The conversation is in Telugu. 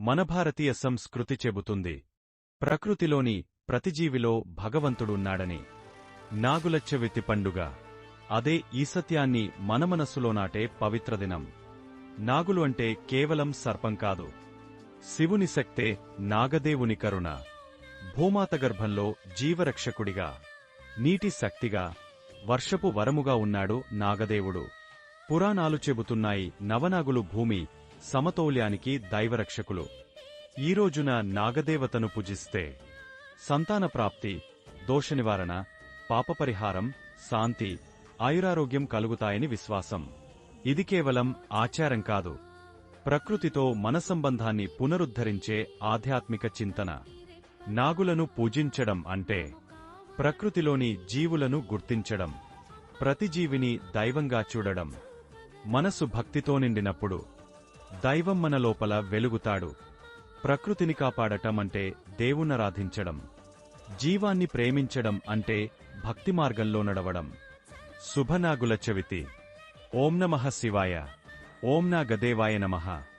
మన భారతీయ సంస్కృతి చెబుతుంది. ప్రకృతిలోని ప్రతిజీవిలో భగవంతుడున్నాడని. నాగుల చవితి పండుగ. అదే ఈ సత్యాన్ని మనమనస్సులో నాటే పవిత్ర దినం. నాగులు అంటే కేవలం సర్పం కాదు. శివుని శక్తే నాగదేవుని కరుణ. భూమాత గర్భంలో జీవరక్షకుడిగా. నీటి శక్తిగా. వర్షపు వరముగా ఉన్నాడు నాగదేవుడు. పురాణాలు చెబుతున్నాయి నవనాగులు భూమి సమతౌల్యానికి దైవరక్షకులు. ఈ రోజున నాగదేవతను పూజిస్తే సంతాన ప్రాప్తి దోష నివారణ పాపపరిహారం శాంతి ఆయురారోగ్యం కలుగుతాయని విశ్వాసం. ఇది కేవలం ఆచారం కాదు. ప్రకృతితో మన సంబంధాన్ని పునరుద్ధరించే ఆధ్యాత్మిక చింతన. నాగులను పూజించడం అంటే ప్రకృతిలోని జీవులను గుర్తించడం. ప్రతి జీవిని దైవంగా చూడడం. మనసు భక్తితో నిండినప్పుడు దైవం మన లోపల వెలుగుతాడు. ప్రకృతిని కాపాడటం అంటే దేవుణ్ణారాధించడం జీవాన్ని ప్రేమించడం అంటే భక్తి మార్గంలో నడవడం. శుభనాగుల చవితి. ఓం నమః శివాయ. ఓం నా గదేవాయ నమః.